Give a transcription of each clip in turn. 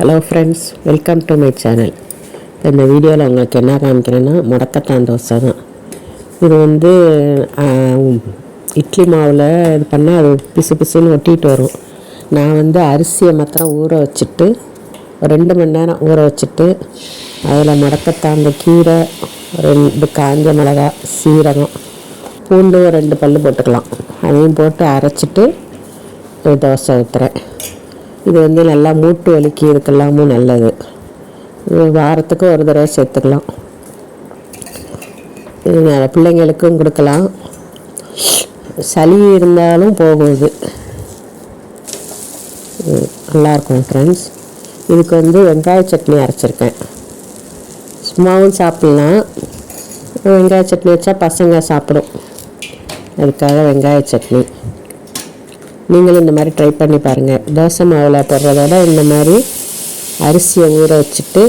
Hello friends welcome to my channel இப்போ இந்த வீடியோவில் உங்களுக்கு என்ன காமிக்கிறேன்னா முடக்கத்தான் தோசை தான். இது வந்து இட்லி மாவில் இது பண்ணால் அது பிசு பிசுன்னு ஒட்டிகிட்டு வரும். நான் வந்து அரிசியை மாத்திரம் ஊற வச்சுட்டு ஒரு ரெண்டு மணி நேரம் ஊற வச்சுட்டு அதில் முடக்கத்தான் கீரை ரெண்டு காஞ்ச மிளகா சீரகம் பூண்டு ரெண்டு பல் போட்டுக்கலாம். அதையும் போட்டு அரைச்சிட்டு ஒரு தோசை ஊற்றுறேன் இது வந்து நல்லா மூட்டு வலிக்கு இதுக்கெல்லாமும் நல்லது வாரத்துக்கு ஒரு தடவை சேர்த்துக்கலாம். இது பிள்ளைங்களுக்கும் கொடுக்கலாம். சளி இருந்தாலும் போகும் இது. நல்லாயிருக்கும் ஃப்ரெண்ட்ஸ் இதுக்கு வந்து வெங்காய சட்னி அரைச்சிருக்கேன். சும்மாவும் சாப்பிட்லாம் வெங்காய சட்னி வச்சா பசங்க சாப்பிடும். அதுக்காக வெங்காய சட்னி. நீங்களும் இந்த மாதிரி ட்ரை பண்ணி பாருங்கள் தோசை மாவில் போடுறத விட இந்த மாதிரி அரிசியை ஊற வச்சுட்டு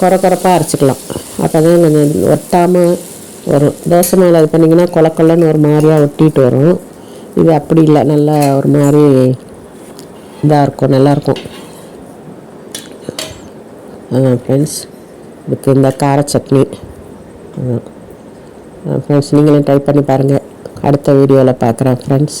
குறை குறைப்பாக அரைச்சிக்கலாம். அப்போ தான் கொஞ்சம் ஒட்டாமல் வரும் தோசை மாவில் இது பண்ணிங்கன்னா கொல கொலன்னு ஒரு மாதிரியாக ஒட்டிட்டு வரும். இது அப்படி இல்லை நல்லா ஒரு மாதிரி இதாக இருக்கும் நல்லாயிருக்கும் அதான் ஃப்ரெண்ட்ஸ் இதுக்கு இந்த கார சட்னி. ஃப்ரெண்ட்ஸ் நீங்களும் ட்ரை பண்ணி பாருங்கள் அடுத்த வீடியோவில் பார்க்குறேன் ஃப்ரெண்ட்ஸ்